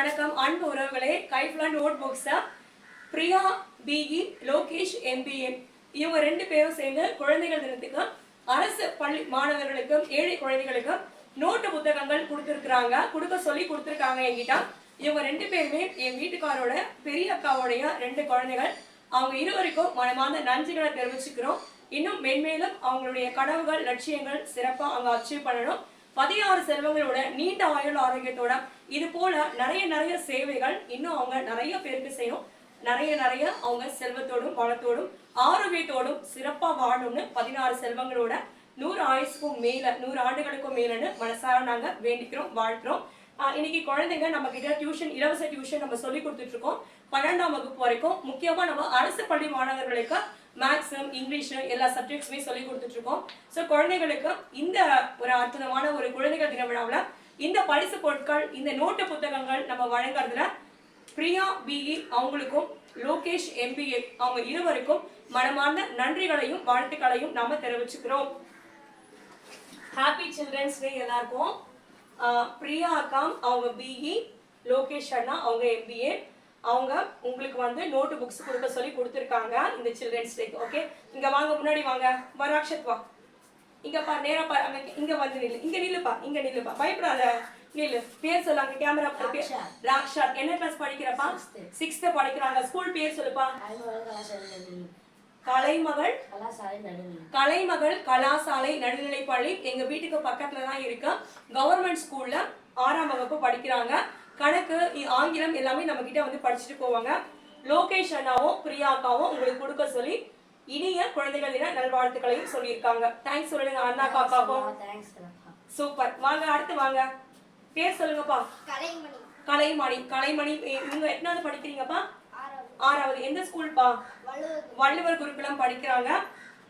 வணக்கம் அன்பு உறவுகளே. கைஃப்லா நோட் புக்ஸா பிரியா பிஇ லோகேஷ் எம்பிஎன். இவங்க ரெண்டு பேரும் சேர்ந்து குழந்தைகள் தினத்துக்கு அரசு பள்ளி மாணவர்களுக்கும் ஏழை குழந்தைகளுக்கும் நோட்டு புத்தகங்கள் கொடுத்துருக்குறாங்க. கொடுக்க சொல்லி கொடுத்துருக்காங்க என்கிட்ட. இவங்க ரெண்டு பேருமே என் வீட்டுக்காரோட பெரிய அக்காவோடைய ரெண்டு குழந்தைகள். அவங்க இருவருக்கும் மனமார்ந்த நன்றிகளை தெரிவிச்சுக்கிறோம். இன்னும் மென்மேலும் அவங்களுடைய கனவுகள் லட்சியங்கள் சிறப்பாக அவங்க அச்சீவ் பண்ணணும். பதினாறு செல்வங்களோட நீண்ட ஆயுள் ஆரோக்கியத்தோட இது போல நிறைய நிறைய சேவைகள் இன்னும் அவங்க நிறைய பேருக்கு செய்யணும். நிறைய நிறைய அவங்க செல்வத்தோடும் வளத்தோடும் ஆரோக்கியத்தோடும் சிறப்பா வாழணும்னு பதினாறு செல்வங்களோட நூறு ஆயுசுக்கும் மேல நூறு ஆண்டுகளுக்கும் மேலன்னு மனசார நாங்க வேண்டிக்கிறோம் வாழ்க்கிறோம் இன்னைக்கு குழந்தைங்க நம்ம கிட்ட டியூஷன் இலவச டியூஷன் நம்ம சொல்லி கொடுத்துட்டு இருக்கோம் பன்னெண்டாம் வகுப்பு வரைக்கும் முக்கியமா நம்ம அரசு பள்ளி மாணவர்களுக்கு மேக்ஸும் இங்கிலீஷும் எல்லா சப்ஜெக்ட்ஸுமே சொல்லி கொடுத்துட்டு இருக்கோம் ஸோ குழந்தைகளுக்கு இந்த ஒரு அற்புதமான ஒரு குழந்தைகள் தின விழாவில் இந்த பரிசு பொருட்கள் இந்த நோட்டு புத்தகங்கள் நம்ம வழங்குறதுல பிரியா பிஇ அவங்களுக்கும் லோகேஷ் எம்பிஏ அவங்க இருவருக்கும் மனமார்ந்த நன்றிகளையும் வாழ்த்துக்களையும் நாம தெரிவிச்சுக்கிறோம். ஹாப்பி சில்ட்ரன்ஸ் டே எல்லாருக்கும். ஆஹ் பிரியா அக்கா அவங்க பிஇ லோகேஷ் அண்ணா அவங்க எம்பிஏ அவங்க உங்களுக்கு வந்து நோட்டு புக்ஸ் கொடுக்க சொல்லி கொடுத்துருக்காங்க இந்த சில்ட்ரன்ஸ் டேக்கு ஓகே இங்க வாங்க முன்னாடி வாங்க. வராக்ஷத் வா. இங்க பா நேரா பா அங்க இங்க வந்து நில்லு. இங்க நில்லுப்பா இங்க நில்லுப்பா பயப்படாத. நில்லு. பேர் சொல்லு அங்க கேமரா ராக்ஷா. என்ன கிளாஸ் படிக்கிறப்பா? சிக்ஸ்த் படிக்கிறாங்க. ஸ்கூல் பேர் சொல்லுப்பா. கலைமகள். கலைமகள் கலாசாலை நடுநிலை பள்ளி எங்க வீட்டுக்கு பக்கத்துல தான் இருக்கு. கவர்மெண்ட் ஸ்கூல்ல ஆறாம் வகுப்பு படிக்கிறாங்க. கணக்கு ஆங்கிலம் எல்லாமே நம்ம கிட்ட வந்து படிச்சுட்டு போவாங்க. லோகேஷ் அண்ணாவும் பிரியா அக்காவும் உங்களுக்கு கொடுக்க சொல்லி இனிய குழந்தைகள் தின நல்வாழ்த்துக்களையும் சொல்லியிருக்காங்க. தேங்க்ஸ் சொல்லுங்க அண்ணா காக்காக்கும் சூப்பர் வாங்க அடுத்து வாங்க. பேர் சொல்லுங்கப்பா. கலைமணி. கலைமணி. கலைமணி இவங்க எத்தனாவது படிக்கிறீங்கப்பா? ஆறாவது. எந்த ஸ்கூல்ப்பா? வள்ளுவர் வள்ளுவர் குருகுலம் படிக்கிறாங்க.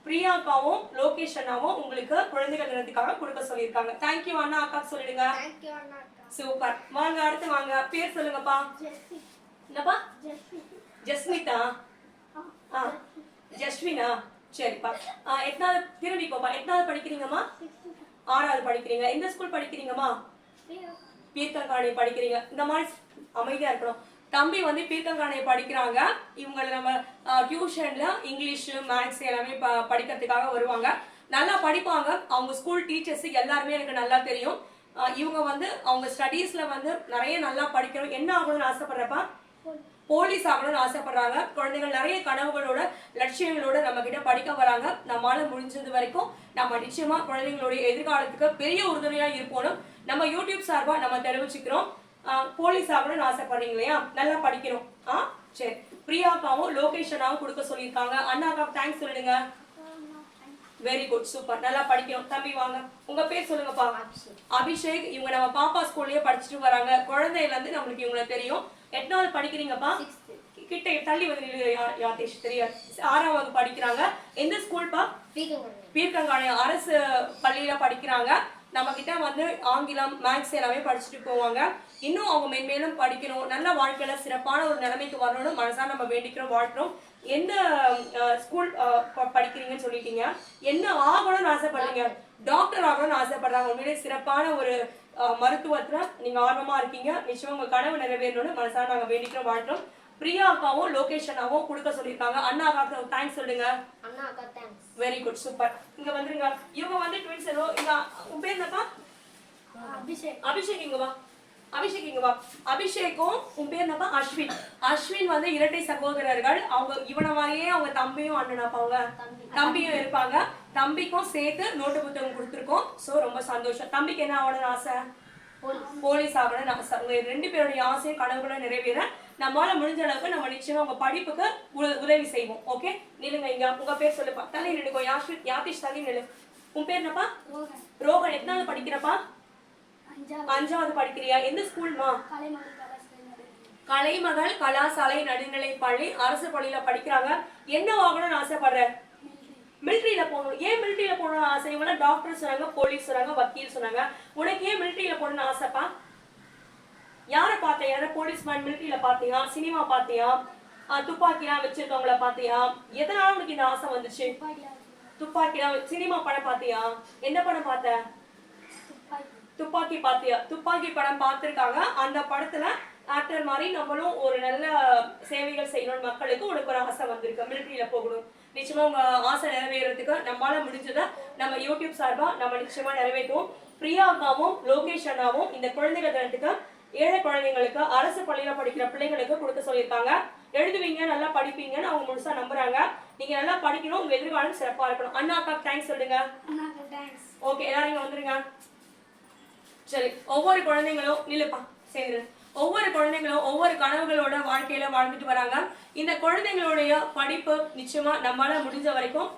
பிரியாக்காவும் லோகேஷ் அண்ணாவும் உங்களுக்கு குழந்தைகள் தினத்துக்காக கொடுக்க சொல்லியிருக்காங்க. தேங்க்யூ அண்ணா அக்கா சொல்லிடுங்க. சூப்பர் வாங்க அடுத்து வாங்க. பேர் சொல்லுங்கப்பா. ஜெஸ்ஸி. என்னப்பா? ஜெஸ்ஸி. ஜஸ்மிதா? ஆ ஜஸ்வினா சரிப்பா. எத்தனாவது திரும்பி போப்பா. எத்தனாவது படிக்கிறீங்கம்மா? ஆறாவது படிக்கிறீங்க. எந்த ஸ்கூல் படிக்கிறீங்கம்மா? பீர்க்கங்காணி படிக்கிறீங்க. இந்த மாதிரி அமைதியா இருக்கணும். தம்பி வந்து பீர்க்கங்காணி படிக்கிறாங்க. இவங்களை நம்ம டியூஷன்ல இங்கிலீஷ் மேக்ஸ் எல்லாமே ப- படிக்கிறதுக்காக வருவாங்க. நல்லா படிப்பாங்க. அவங்க ஸ்கூல் டீச்சர்ஸ் எல்லாருமே எனக்கு நல்லா தெரியும். இவங்க வந்து அவங்க ஸ்டடீஸ்ல வந்து நிறைய நல்லா படிக்கணும். என்ன ஆகணும்னு ஆசைப்படுறப்பா? போலீஸ் ஆகணும்னு ஆசைப்படுறாங்க. குழந்தைகள் நிறைய கனவுகளோட லட்சியங்களோட நம்ம கிட்ட படிக்க வராங்க. நம்மளால முடிஞ்சது வரைக்கும் நம்ம நிச்சயமா குழந்தைங்களுடைய எதிர்காலத்துக்கு பெரிய உறுதுணையா இருப்போம் நம்ம யூடியூப் சார்பா நம்ம தெரிவிச்சுக்கிறோம். போலீஸ் ஆகணும்னு ஆசைப்படுறீங்க இல்லையா? நல்லா படிக்கணும் ஆ சரி. பிரியாக்காவும் லோகேஷனாவும் கொடுக்க சொல்லியிருக்காங்க. அண்ணாக்கா தேங்க்ஸ் சொல்லிடுங்க. வெரி குட் சூப்பர் நல்லா படிக்கணும் தம்பி வாங்க. உங்க பேர் சொல்லுங்கப்பா. அபிஷேக். இவங்க நம்ம பாப்பா ஸ்கூல்லயே படிச்சுட்டு வராங்க. குழந்தையில இருந்து நம்மளுக்கு இவங்கள தெரியும். எத்தனாவது படிக்கிறீங்கப்பா? கிட்ட தள்ளி வந்து நில்லு, யா- யாதேஷ். தெரியாது ஆறாம் வகுப்பு படிக்கிறாங்க. எந்த ஸ்கூல்ப்பா பீர்க்கங்காணி. அரசு பள்ளியில படிக்கிறாங்க. நம்ம கிட்ட வந்து ஆங்கிலம் மேக்ஸ் எல்லாமே படிச்சுட்டு போவாங்க. இன்னும் அவங்க மென்மேலும் படிக்கணும். நல்ல வாழ்க்கையில சிறப்பான ஒரு நிலைமைக்கு வரணும்னு மனசா நம்ம வேண்டிக்கிறோம் வாழ்த்துறோம். எந்த ஸ்கூல் படிக்கிறீங்கன்னு சொல்லிட்டீங்க. என்ன ஆகணும்னு ஆசைப்படுறீங்க? டாக்டர் ஆகணும்னு ஆசைப்படுறாங்க. உண்மையிலே சிறப்பான ஒரு மருத்துவத்துல நீங்க ஆர்வமா இருக்கீங்க. நிச்சயம் உங்க கனவு நிறைவேறணும்னு மனசா நாங்க வேண்டிக்கிறோம் வாழ்த்துறோம். பிரியா அக்காவும் லோகேஷ் அண்ணாவும் கொடுக்க சொல்லியிருக்காங்க. அண்ணா அக்காவுக்கு தேங்க்ஸ் சொல்லுங்க. அண்ணா அக்கா தேங்க்ஸ் வெரி குட் சூப்பர் இங்க வந்துருங்க. இவங்க வந்து ட்வின்ஸ் ஏதோ இங்க உன் பேர் என்னப்பா? அபிஷேக். அபிஷேக் இங்க வா. அபிஷேக் இங்க வா. அபிஷேக்கும் உன் பேர் என்னப்பா? அஸ்வின். அஸ்வின் வந்து இரட்டை சகோதரர்கள். அவங்க இவனை மாதிரியே அவங்க தம்பியும் அண்ணனாப்பா அவங்க. தம்பியும் இருப்பாங்க. தம்பிக்கும் சேர்த்து நோட்டு புத்தகம் கொடுத்துருக்கோம். சோ ரொம்ப சந்தோஷம். தம்பிக்கு என்ன ஆகணும்னு ஆசை? போலீஸ். ஆகணும்னு ஆசை. உங்க ரெண்டு பேருடைய ஆசையும் கனவுகளும் நிறைவேற. நம்மளால முடிஞ்ச அளவுக்கு நம்ம நிச்சயமா உங்க படிப்புக்கு உதவி செய்வோம். ஓகே நில்லுங்க இங்க. உங்க பேர் சொல்லுப்பா. தள்ளி நின்னுக்கோ யாஷித் யாத்திஷ் தள்ளி நில்லு. உன் பேர் என்னப்பா? ரோகன் ரோகன் எத்தனாவது படிக்கிறப்பா? அஞ்சாவது படிக்கிறியா? எந்த ஸ்கூல்மா கலைமகள் கலாசாலை நடுநிலை பள்ளி. அரசு பள்ளியில படிக்கிறாங்க. என்ன ஆகணும்னு ஆசைப்படுற? மிலிட்ரியில போகணும். ஏன் மிலிட்ரியில போகணும்னு ஆசை? இவங்க டாக்டர் சொன்னாங்க போலீஸ் சொன்னாங்க வக்கீல் சொன்னாங்க. உனக்கு ஏன் மிலிட்ரியில போகணும்னு ஆசைப்பா? யாரை பார்த்த யார போலீஸ்மேன் மிலிட்ரியில பாத்தியா சினிமா பாத்தியா ஆஹ் துப்பாக்கிலாம் வச்சிருக்கவங்கள பாத்தியா எதனால உனக்கு இந்த ஆசை வந்துச்சு? துப்பாக்கிலாம் சினிமா படம் பாத்தியா என்ன படம் பார்த்த? துப்பாக்கி பாத்தியா துப்பாக்கி படம் பார்த்திருக்காங்க. அந்த படத்துல ஆக்டர் மாதிரி நம்மளும் ஒரு நல்ல சேவைகள் செய்யணும் மக்களுக்கு உனக்கு ஒரு ஆசை வந்திருக்கு. மிலிட்ரியில போகணும். நிச்சயமா உங்க ஆசை நிறைவேறதுக்கு நம்மளால முடிஞ்சதை நம்ம யூடியூப் சார்பா நம்ம நிச்சயமா நிறைவேற்றுவோம். பிரியா அக்காவும் லோகேஷ் அண்ணாவும் இந்த குழந்தைகள் தினத்துக்கு ஏழை குழந்தைங்களுக்கு அரசு பள்ளியில படிக்கிற பிள்ளைங்களுக்கு கொடுக்க சொல்லியிருக்காங்க. எழுதுவீங்க நல்லா படிப்பீங்கன்னு அவங்க முழுசா நம்புறாங்க. நீங்க நல்லா படிக்கணும் உங்க எதிர்காலம் சிறப்பா இருக்கணும். அண்ணா அக்கா தேங்க்ஸ் சொல்லுங்க. ஓகே எல்லாரும் இங்க வந்துருங்க. சரி ஒவ்வொரு குழந்தைங்களும் நில்லுப்பா சரி. ஒவ்வொரு குழந்தைங்களும் ஒவ்வொரு கனவுகளோட வாழ்க்கையில வாழ்ந்துட்டு வராங்க. இந்த குழந்தைங்களுடைய படிப்பு நிச்சயமா நம்மளால முடிஞ்ச வரைக்கும்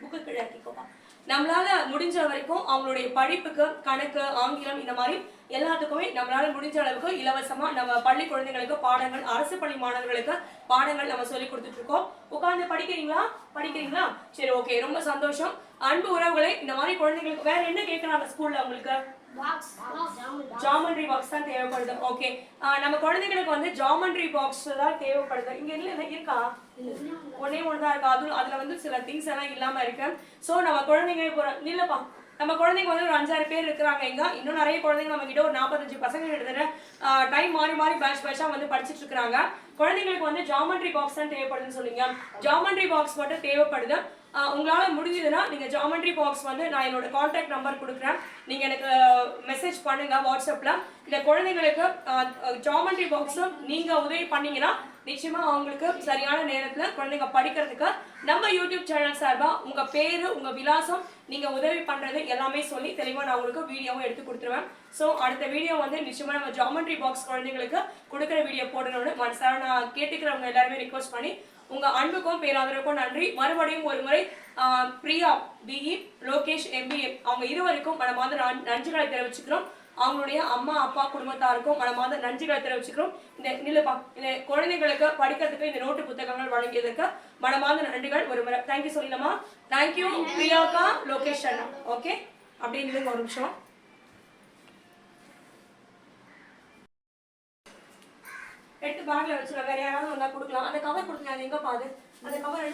புக்கு கிழக்கிக்கோப்பா நம்மளால முடிஞ்ச வரைக்கும் அவங்களுடைய படிப்புக்கு கணக்கு ஆங்கிலம் இந்த மாதிரி எல்லாத்துக்குமே நம்மளால முடிஞ்ச அளவுக்கு இலவசமா நம்ம பள்ளி குழந்தைங்களுக்கு பாடங்கள் அரசு பள்ளி மாணவர்களுக்கு பாடங்கள் நம்ம சொல்லி கொடுத்துட்டு இருக்கோம். உட்கார்ந்து படிக்கிறீங்களா? படிக்கிறீங்களா? சரி ஓகே ரொம்ப சந்தோஷம். அன்பு உறவுகளை இந்த மாதிரி குழந்தைங்களுக்கு வேற என்ன கேட்கறாங்க ஸ்கூல்ல உங்களுக்கு ஜாமெண்ட்ரி பாக்ஸ் தான் தேவைப்படுது. ஓகே நம்ம குழந்தைங்களுக்கு வந்து ஜாமெண்ட்ரி பாக்ஸ் தான் தேவைப்படுது. இங்க இல்ல இருக்கா? ஒன்னே ஒன்று தான் இருக்கு. அதுல வந்து சில திங்ஸ் எல்லாம் இல்லாம இருக்கு. சோ நம்ம குழந்தைங்க இப்போ நில்லப்பா. நம்ம குழந்தைங்க வந்து ஒரு அஞ்சாறு பேர் இருக்கிறாங்க. இங்கே இன்னும் நிறைய குழந்தைங்க நம்ம கிட்ட ஒரு நாற்பத்தஞ்சு பசங்க கிட்டத்தட்ட டைம் மாறி மாறி பேட்ச் பேட்சா வந்து படிச்சுட்டு இருக்கிறாங்க. குழந்தைங்களுக்கு வந்து ஜாமெண்ட்ரி பாக்ஸ் தான் தேவைப்படுதுன்னு சொன்னீங்க ஜாமெண்ட்ரி பாக்ஸ் மட்டும் தேவைப்படுது. உங்களால் உங்களால முடிஞ்சதுன்னா நீங்க ஜாமெண்ட்ரி பாக்ஸ் வந்து நான் என்னோட கான்டாக்ட் நம்பர் கொடுக்குறேன். நீங்க எனக்கு மெசேஜ் பண்ணுங்க வாட்ஸ்அப்ல இந்த குழந்தைங்களுக்கு ஜாமெண்ட்ரி பாக்ஸும் நீங்க உதவி பண்ணீங்கன்னா நிச்சயமா அவங்களுக்கு சரியான நேரத்துல குழந்தைங்க படிக்கிறதுக்கு நம்ம யூடியூப் சேனல் சார்பா உங்க பேரு உங்க விலாசம் நீங்க உதவி பண்றது எல்லாமே சொல்லி தெளிவா நான் உங்களுக்கு வீடியோவும் எடுத்து கொடுத்துருவேன். ஸோ அடுத்த வீடியோ வந்து நிச்சயமா நம்ம ஜாமெண்ட்ரி பாக்ஸ் குழந்தைங்களுக்கு கொடுக்குற வீடியோ போடணும்னு மனசார நான் கேட்டுக்கிறவங்க எல்லாருமே ரிக்வஸ்ட் பண்ணி உங்க அன்புக்கும் பேராதரவுக்கும் நன்றி. மறுபடியும் ஒரு முறை பிரியா பிஇ லோகேஷ் எம்பிஏ அவங்க இருவருக்கும் மனமார்ந்த நன்- நன்றிகளை தெரிவிச்சுக்கிறோம். அவங்களுடைய அம்மா அப்பா குடும்பத்தாருக்கும் மனமாத நன்றிகளை தெரிவிச்சுக்கிறோம். இந்த நிலப்பா இந்த குழந்தைகளுக்கு படிக்கிறதுக்கு இந்த நோட்டு புத்தகங்கள் வழங்கியதுக்கு மனமாத நன்றிகள். ஒரு முறை தேங்க்யூ சொல்லலாமா தேங்க்யூ பிரியாக்கா லோகேஷ் அண்ணா. ஓகே அப்படின்னு ஒரு நிமிஷம். எடுத்து பேக்ல வச்சுக்கலாம் வேற யாராவது வந்தா கொடுக்கலாம். அந்த கவர் கொடுங்க அது எங்க பாது அந்த கவர்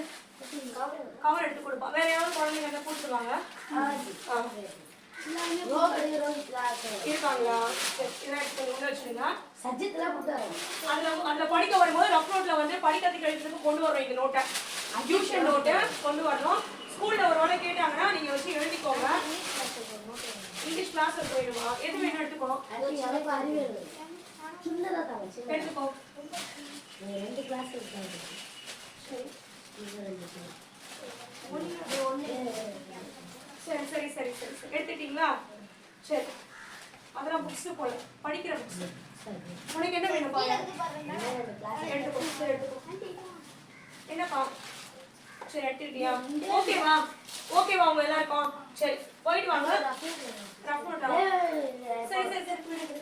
கவர் எடுத்து கொடுப்பா. வேற யாராவது குழந்தைங்க என்ன கொடுத்துருவாங்க. இருக்காங்களா சரி, இதெல்லாம் எடுத்து உள்ள வச்சுருங்க சப்ஜெக்ட்லாம் கொடுத்தாரு அதுல அதுல படிக்க வரும்போது ரஃப் நோட்ல வந்து படிக்கிறதுக்கு எழுதுறதுக்கு கொண்டு வரோம் இந்த நோட்டை டியூஷன் நோட்டை கொண்டு வரணும் ஸ்கூல்ல ஒரு வேளை கேட்டாங்கன்னா நீங்க வச்சு எழுதிக்கோங்க இங்கிலீஷ் கிளாஸ்ல போயிடுவா எது வேணும் எடுத்துக்கோ அது எனக்கு அறிவியல் சின்னதாக தான் சின்ன எடுத்துக்கோ ரெண்டு கிளாஸ் இருக்காங்க சரி. சரி சரி சரி சரி. எடுத்துட்டீங்களா சரி. அதெல்லாம் புக்ஸ் போல. படிக்கிற புக்ஸ் உனக்கு என்ன வேணும் பாரு. இன்னும் ரெண்டு class எடுத்துக்கோ சரி எடுத்துக்கோ. என்னப்பா சரி எடுத்துக்கிட்டியா? ஓகேவா ஓகேவா உங்க எல்லாருக்கும். சரி போயிட்டு வாங்க. ரஃப் சரி சரி சரி.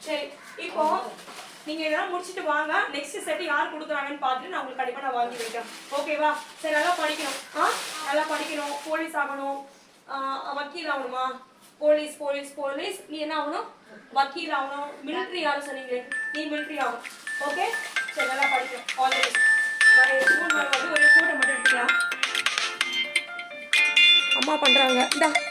சரி இப்போ நீங்க இதெல்லாம் முடிச்சிட்டு வாங்க. நெக்ஸ்ட் செட் யார் கொடுக்குறாங்கன்னு பார்த்துட்டு நான் உங்களுக்கு கண்டிப்பா நான் வாங்கி வைக்கிறேன். ஓகேவா சரி நல்லா படிக்கணும். ஆ? நல்லா படிக்கணும். போலீஸ் ஆகணும். வக்கீல் ஆகணுமா? Police police police. நீ என்ன ஆகணும்? வக்கீல் ஆகணும். மிலிட்ரி யாரும் சொன்னீங்க? நீ மிலிட்ரி ஆகணும். ஓகே சரி நல்லா படிக்கணும். ஆல்ரெடி தி பெஸ்ட் வந்து ஒரு ஃபோட்டோ மட்டும் எடுத்துக்கலாம். அம்மா பண்றாங்க. இந்தா.